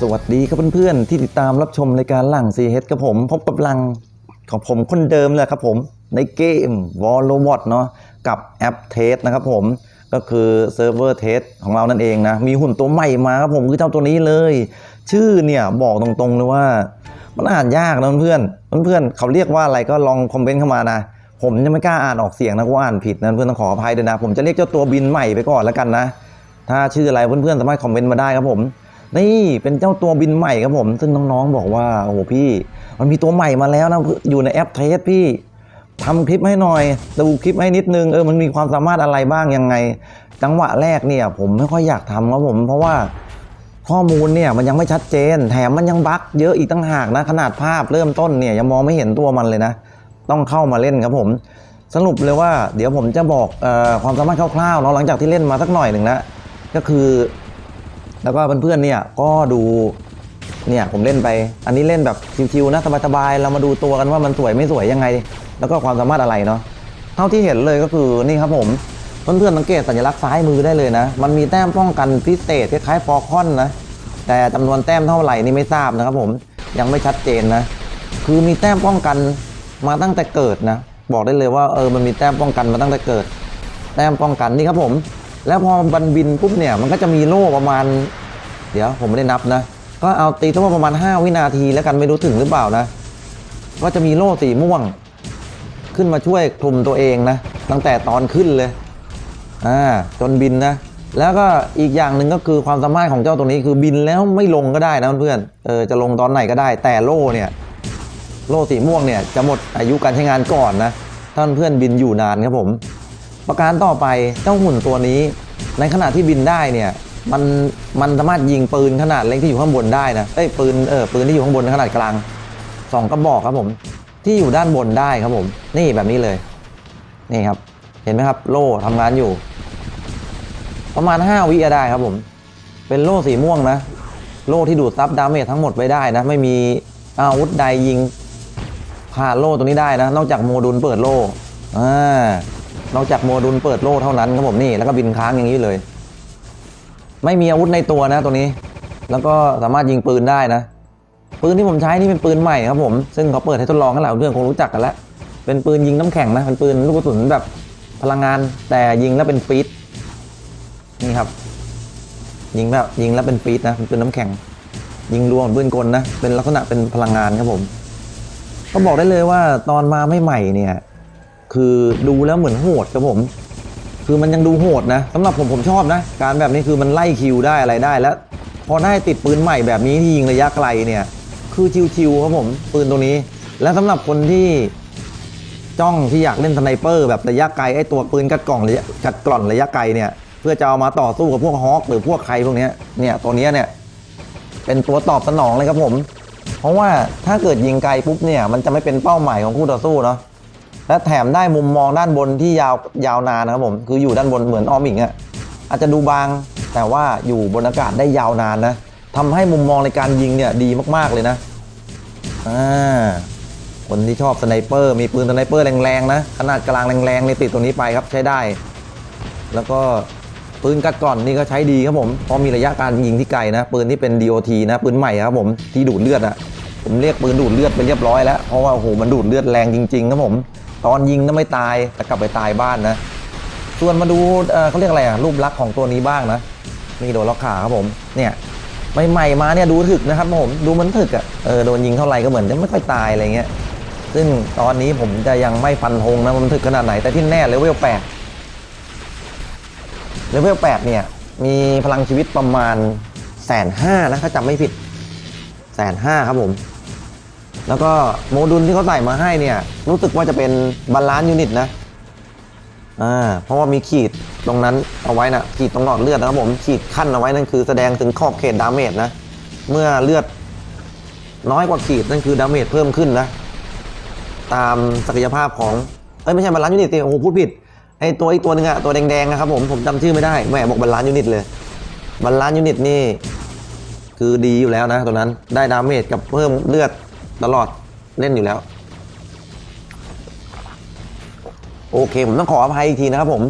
สวัสดีครับเพื่อนๆที่ติดตามรับชมรายการหลัง CH กับผม พบกับลังของผมคนเดิมเลยครับผมในเกม w a r l o w a t เนาะกับแอปเทสนะครับผมก็คือเซิร์ฟเวอร์เทสของเรานั่นเองนะ มีหุ่นตัวใหม่มาครับผมคือเจ้าตัวนี้เลย ชื่อเนี่ยบอกตรงๆเลยว่า มันอ่านยากนะเพื่อนเพื่อนๆเขาเรียกว่าอะไรก็ลองคอมเมนต์เข้ามานะผมยังไม่กล้าอ่านออกเสียงนะว่าอ่านผิดนะเพื่อนต้องขออภัยด้วยนะ ผมจะเรียกเจ้าตัวบินใหม่ไปก่อนแล้วกันนะ ถ้าชื่ออะไรเพื่อนๆสามารถคอมเมนต์มาได้ครับผม นี่เป็นเจ้าตัวบินใหม่ครับผม ซึ่งน้องๆบอกว่าโอ้โหพี่ มันมีตัวใหม่มาแล้วนะอยู่ในแอปเทสพี่ทำคลิปให้หน่อยดูคลิปให้นิดนึงเออมันมีความสามารถอะไรบ้างยังไง จังหวะแรกเนี่ย ผมไม่ค่อยอยากทำครับผมเพราะว่าข้อมูลเนี่ยมันยังไม่ชัดเจน แถมมันยังบั๊กเยอะอีกตั้งหากนะ ขนาดภาพเริ่มต้นเนี่ยยังมองไม่เห็นตัวมันเลยนะ ต้องเข้ามาเล่นครับผม สรุปเลยว่า เดี๋ยวผมจะบอกออความสามารถคร่าวๆเนาะหลังจากที่เล่นมาสักหน่อยหนึ่งแล้วก็คือ แล้วก็เพื่อนๆเนี่ยก็ดูเนี่ยผมเล่นไป อันนี้เล่นแบบชิวๆนะสบายๆเรามาดูตัวกันว่ามันสวยไม่สวยยังไง แล้วก็ความสามารถอะไรเนาะเท่าที่เห็นเลยก็คือนี่ครับผมเพื่อนๆสังเกตสัญลักษณ์ซ้ายมือได้เลยนะ มันมีแต้มป้องกันพิเศษคล้ายๆฟอร์คอนนะแต่จำนวนแต้มเท่าไหร่นี่ไม่ทราบนะครับผมยังไม่ชัดเจนนะ คือมีแต้มป้องกันมาตั้งแต่เกิดนะ บอกได้เลยว่าเออมันมีแต้มป้องกันมาตั้งแต่เกิด แต้มป้องกันนี่ครับผม แล้วพอบันบินปุ๊บเนี่ยมันก็จะมีโล่ประมาณ เดี๋ยวผมไม่ได้นับนะ ก็เอาตีทั้งหมดประมาณ 5 วินาทีแล้วกันไม่รู้ถึงหรือเปล่านะ ก็จะมีโล่สีม่วง ขึ้นมาช่วยคลุมตัวเองนะ ตั้งแต่ตอนขึ้นเลยอ่าจนบินนะ แล้วก็อีกอย่างหนึ่งก็คือความสามารถของเจ้าตัวนี้คือบินแล้วไม่ลงก็ได้นะเพื่อนเออจะลงตอนไหนก็ได้ แต่โล่เนี่ยโล่สีม่วงเนี่ยจะหมดอายุการใช้งานก่อนนะถ้าเพื่อนบินอยู่นานครับผม ประการต่อไปเจ้าหุ่นตัวนี้ ในขณะที่บินได้เนี่ยมันมันสามารถยิงปืนขนาดเล็กที่อยู่ข้างบนได้นะเอ้ยปืนเออปืนที่อยู่ข้างบนขนาดกลางสองกระบอกครับผมที่อยู่ด้านบนได้ครับผม นี่แบบนี้เลยนี่ครับ เห็นไหมครับ โล่ทำงานอยู่ ประมาณ 5 วิได้ครับผม เป็นโล่สีม่วงนะ โล่ที่ดูดซับดาเมจทั้งหมดไว้ได้นะ ไม่มีอาวุธใดยิงผ่านโล่ตัวนี้ได้นะ นอกจากโมดูลเปิดโล่อ่า นอกจากโมดูลเปิดโล่เท่านั้นครับผมนี่แล้วก็บินค้างอย่างนี้เลย ไม่มีอาวุธในตัวนะตัวนี้ แล้วก็สามารถยิงปืนได้นะ ปืนที่ผมใช้นี่เป็นปืนใหม่ครับผม ซึ่งเขาเปิดให้ทดลองกันแล้วเพื่อนคงรู้จักกันแล้วเป็นปืนยิงน้ำแข็งนะเป็นปืนลูกกระสุนแบบพลังงานแต่ยิงแล้วเป็นฟีดนี่ครับ ยิงแบบยิงแล้วเป็นฟีดนะเป็นปืนน้ำแข็ง ยิงรวมปืนกลนะเป็นลักษณะเป็นพลังงานครับผม ก็บอกได้เลยว่าตอนมาไม่ใหม่เนี่ย คือดูแล้วเหมือนโหดครับผม คือมันยังดูโหดนะสำหรับผมผมชอบนะ การแบบนี้คือมันไล่คิวได้อะไรได้แล้ว พอได้ติดปืนใหม่แบบนี้ที่ยิงระยะไกลเนี่ย คือชิวๆครับผมปืนตัวนี้ และสำหรับคนที่จ้องที่อยากเล่นสไนเปอร์แบบระยะไกลไอ้ตัวปืนกัดกล่องระยะกัดกล่อนระยะไกลเนี่ยเพื่อจะเอามาต่อสู้กับพวกฮอคหรือพวกใครพวกนี้เนี่ยตัวนี้เนี่ยเป็นตัวตอบสนองเลยครับผม เพราะว่าถ้าเกิดยิงไกลปุ๊บเนี่ยมันจะไม่เป็นเป้าหมายของคู่ต่อสู้เนาะ และแถมได้มุมมองด้านบนที่ยาวยาวนานนะครับผมคืออยู่ด้านบนเหมือนออมิงอะอาจจะดูบางแต่ว่าอยู่บนอากาศได้ยาวนานนะทำให้มุมมองในการยิงเนี่ยดีมากๆเลยนะอ่าคนที่ชอบสไนเปอร์มีปืนสไนเปอร์แรงๆนะขนาดกลางแรงๆในติดตัวนี้ไปครับใช้ได้ แล้วก็ปืนกัดก่อนนี่ก็ใช้ดีครับผมเพราะมีระยะการยิงที่ไกลนะปืนที่เป็น DOT นะปืนใหม่ครับผมที่ดูดเลือดอะผมเรียกปืนดูดเลือดไปเรียบร้อยแล้วเพราะว่าโอ้โหมันดูดเลือดแรงจริงๆครับผม ตอนยิงน่ะไม่ตายแต่กลับไปตายบ้านนะ ส่วนมาดูเอ่อเขาเรียกอะไรอะรูปลักษณ์ของตัวนี้บ้างนะนี่โดนล็อกขาครับผมเนี่ยใหม่ๆมาเนี่ยดูถึกนะครับผมดูเหมันถึกอะเออโดนยิงเท่าไหร่ก็เหมือนจะไม่ค่อยตายอะไรเงี้ยซึ่งตอนนี้ผมจะยังไม่ฟันธงนะมันถึกขนาดไหนแต่ที่แน่เลเวลแปดเลเวลแปดเนี่ยมีพลังชีวิตประมาณแสนห้านะถ้าจำไม่ผิดแสนห้าครับผม แล้วก็โมดูลที่เขาใส่มาให้เนี่ย รู้สึกว่าจะเป็นบาลานซ์ยูนิตนะอ่าเพราะว่ามีขีดตรงนั้นเอาไว้นะขีดตรงหลอดเลือดนะครับผมขีดขั้นเอาไว้นั่นคือแสดงถึงขอบเขตดาเมจนะ เมื่อเลือดน้อยกว่าขีดนั่นคือดาเมจเพิ่มขึ้นนะ ตามศักยภาพของเอ้ยไม่ใช่บาลานซ์ยูนิตสิโอ้โหพูดผิดไอตัวอีกตัวนึงอะตัวแดงๆนะครับผมผมจำชื่อไม่ได้แหมบอกบาลานซ์ยูนิตเลยบาลานซ์ยูนิตนี่คือดีอยู่แล้วนะตัวนั้นได้ดาเมจกับเพิ่มเลือด ตลอดเล่นอยู่แล้ว โอเค ผมต้องขออภัยอีกทีนะครับผม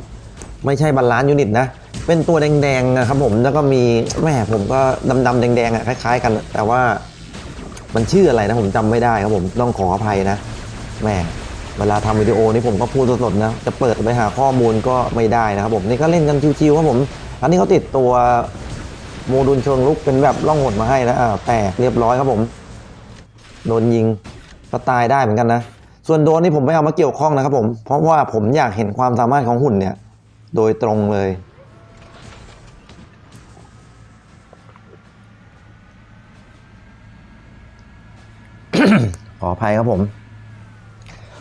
ไม่ใช่บาลานซ์ยูนิตนะ เป็นตัวแดงๆนะครับผมแล้วก็มีแม่ผมก็ดำๆแดงๆอะคล้ายๆ กัน แต่ว่ามันชื่ออะไรนะผมจำไม่ได้ครับผมต้องขออภัยนะแม่เวลาทำวิดีโอนี่ผมก็พูดสดๆนะ จะเปิดไปหาข้อมูลก็ไม่ได้นะครับผมนี่ก็เล่นกันชิวๆครับผมอันนี้เขาติดตัวโมดูลเชิงลุกเป็นแบบล่องหนมาให้นะอ่าแตกเรียบร้อยครับผม โดนยิงก็ตายได้เหมือนกันนะ ส่วนโดนนี่ผมไม่เอามาเกี่ยวข้องนะครับผมเพราะว่าผมอยากเห็นความสามารถของหุ่นเนี่ย โดยตรงเลยขออภัยครับผม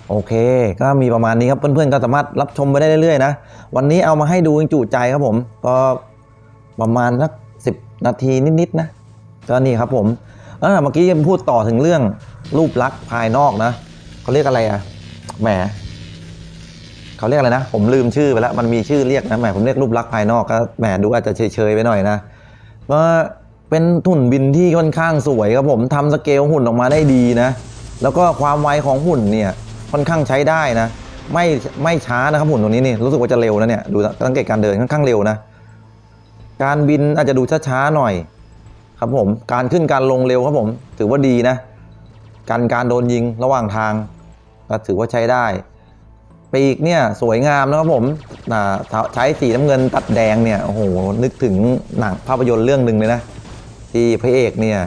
โอเค ก็มีประมาณนี้ครับเพื่อนๆก็สามารถรับชมไปได้เรื่อยๆนะ วันนี้เอามาให้ดูจุใจครับผม ก็ประมาณสักสิบนาทีนิดๆนะ ก็นี่ครับผม เออเมื่อกี้ยังพูดต่อถึงเรื่องรูปลักษณ์ภายนอกนะเขาเรียกอะไรอะแหมเขาเรียกอะไรนะ ผมลืมชื่อไปแล้วมันมีชื่อเรียกนะแหมผมเรียกรูปลักษณ์ภายนอกก็แหมดูอาจจะเฉยๆไปหน่อยนะก็เป็นหุ่นบินที่ค่อนข้างสวยครับผมทำสเกลหุ่นออกมาได้ดีนะ แล้วก็ความไวของหุ่นเนี่ยค่อนข้างใช้ได้นะ ไม่ไม่ช้านะครับหุ่นตัวนี้นี่รู้สึกว่าจะเร็วนะเนี่ยดูสังเกตการเดินค่อนข้างเร็วนะ การบินอาจจะดูช้าๆหน่อย ครับผมการขึ้นการลงเร็วครับผม ถือว่าดีนะการการโดนยิงระหว่างทางก็ถือว่าใช้ได้ปีกเนี่ยสวยงามนะครับผมใช้สีน้ำเงินตัดแดงเนี่ยโอ้โหนึกถึงหนังภาพยนตร์เรื่องหนึ่งเลยนะที่พระเอกเนี่ย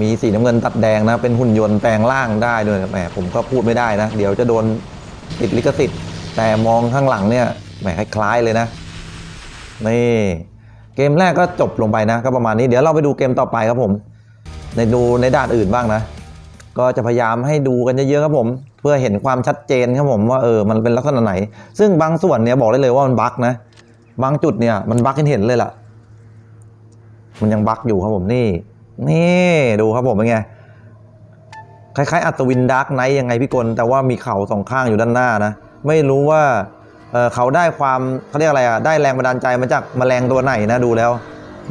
มีสีน้ำเงินตัดแดงนะเป็นหุ่นยนต์แปลงร่างได้ด้วยแหมผมก็พูดไม่ได้นะ เดี๋ยวจะโดนติดลิขสิทธิ์แต่มองข้างหลังเนี่ยแหมคล้ายๆเลยนะนี่ เกมแรกก็จบลงไปนะ ก็ประมาณนี้เดี๋ยวเราไปดูเกมต่อไปครับผม ในดูในด้านอื่นบ้างนะ ก็จะพยายามให้ดูกันเยอะๆครับผม เพื่อเห็นความชัดเจนครับผมว่าเออมันเป็นลักษณะไหน ซึ่งบางส่วนเนี่ยบอกได้เลยว่ามันบั๊กนะบางจุดเนี่ยมันบั๊กเห็นเลยล่ะ มันยังบั๊กอยู่ครับผมนี่ นี่ดูครับผมเป็นไงคล้ายๆอัศวินดาร์กไนท์ยังไงพี่กลแต่ว่ามีเขาสองข้างอยู่ด้านหน้านะ ไม่รู้ว่า เเขาได้ความเขาเรียกอะไรอะได้แรงบันดาลใจมาจากแมลงตัวไหนนะดูแล้ว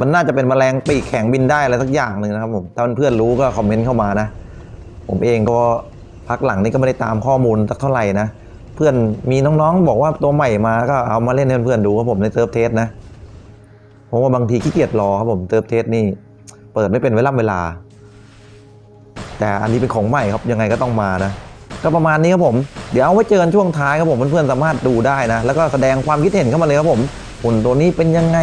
มันน่าจะเป็นแมลงปีกแข็งบินได้อะไรสักอย่างหนึ่งนะครับผมถ้าเพื่อนรู้ก็คอมเมนต์เข้ามานะ ผมเองก็พักหลังนี้ก็ไม่ได้ตามข้อมูลสักเท่าไหร่นะเพื่อนมีน้องๆบอกว่าตัวใหม่มาก็เอามาเล่นให้เพื่อนดูครับผมในเซิร์ฟเทสนะเพราะว่าบางทีขี้เกียจรอครับผมเซิร์ฟเทสนี่ เปิดไม่เป็นเวลาเวลา แต่อันนี้เป็นของใหม่ครับยังไงก็ต้องมานะ ก็ประมาณนี้ครับผม เดี๋ยวเอาไว้เจอกันช่วงท้ายครับผมเพื่อนๆสามารถดูได้นะ แล้วก็แสดงความคิดเห็นเข้ามาเลยครับผมหุ่นตัวนี้เป็นยังไง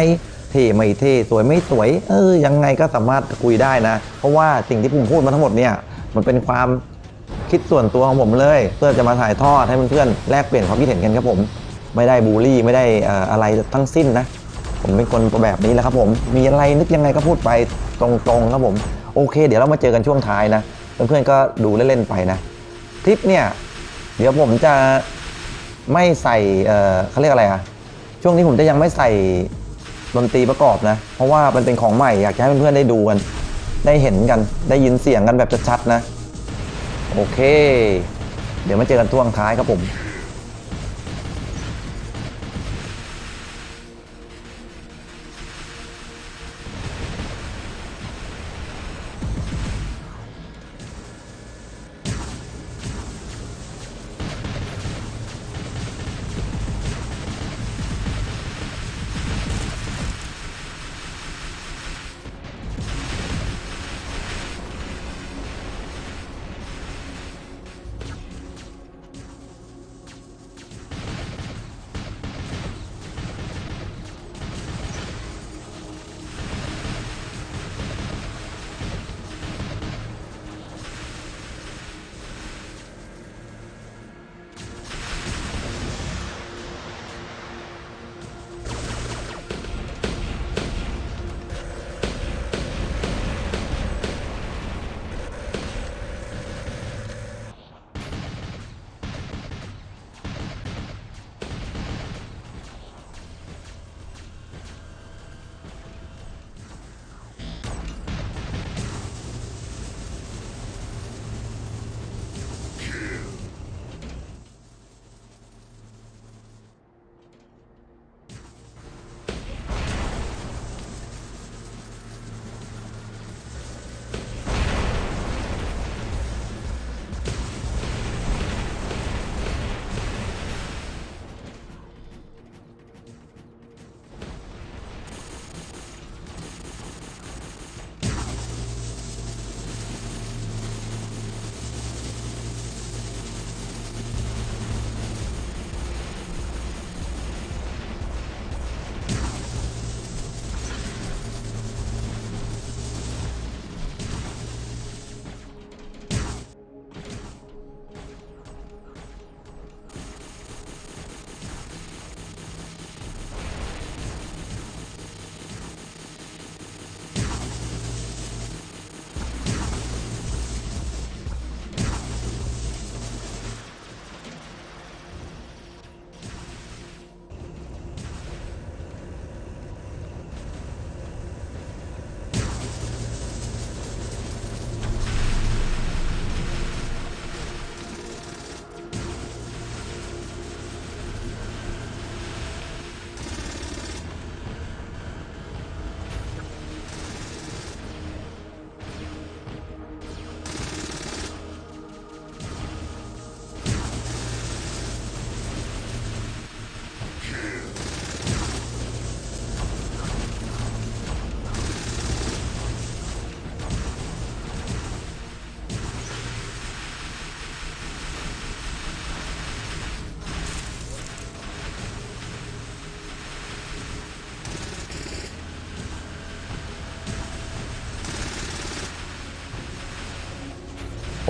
เท่ไม่เท่สวยไม่สวย เออยังไงก็สามารถคุยได้นะ เพราะว่าสิ่งที่ผมพูดมาทั้งหมดเนี่ยมันเป็นความคิดส่วนตัวของผมเลย เพื่อจะมาถ่ายทอดให้เพื่อนๆแลกเปลี่ยนความคิดเห็นกันครับผม ไม่ได้บูลลี่ไม่ได้อะไรทั้งสิ้นนะ ผมเป็นคนแบบนี้แหละครับ ผมมีอะไรนึกยังไงก็พูดไปตรงๆครับผม โอเค เดี๋ยวเรามาเจอกันช่วงท้ายนะเพื่อนๆก็ดูเล่นๆไปนะ ลิปเนี่ย เดี๋ยวผมจะไม่ใส่เอ่อเขาเรียกอะไรอะช่วงนี้ผมจะยังไม่ใส่ดนตรีประกอบนะ เพราะว่ามันเป็นของใหม่อยากจะให้เพื่อนๆได้ดูกัน ได้เห็นกัน ได้ยินเสียงกันแบบชัดๆนะ โอเค เดี๋ยวมาเจอกันท่วงท้ายครับผม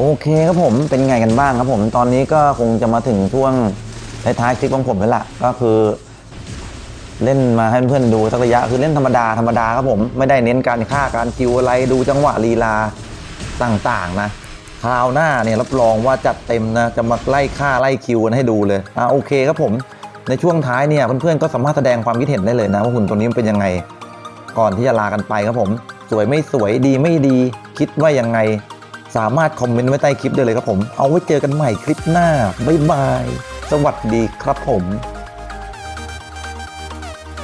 โอเคครับผมเป็นไงกันบ้างครับผมตอนนี้ก็คงจะมาถึงช่วงท้ายๆคลิปของผมแล้วล่ะก็คือ เล่นมาให้เพื่อนดูสักระยะคือเล่นธรรมดาธรรมดาครับผมไม่ได้เน้นการฆ่าการคิวอะไรดูจังหวะลีลาต่างๆนะคราวหน้าเนี่ยรับรองว่าจัดเต็มนะจะมาไล่ฆ่าไล่คิวกันให้ดูเลยอ่าโอเคครับผมในช่วงท้ายเนี่ยเพื่อนๆก็สามารถแสดงความคิดเห็นได้เลยนะว่าหุ่นตัวนี้มันเป็นยังไง ก่อนที่จะลากันไปครับผม สวยไม่สวยดีไม่ดี คิดว่ายังไง สามารถคอมเมนต์ไว้ใต้คลิปได้เลยครับผม เอาไว้เจอกันใหม่คลิปหน้า บ๊ายบาย สวัสดีครับผม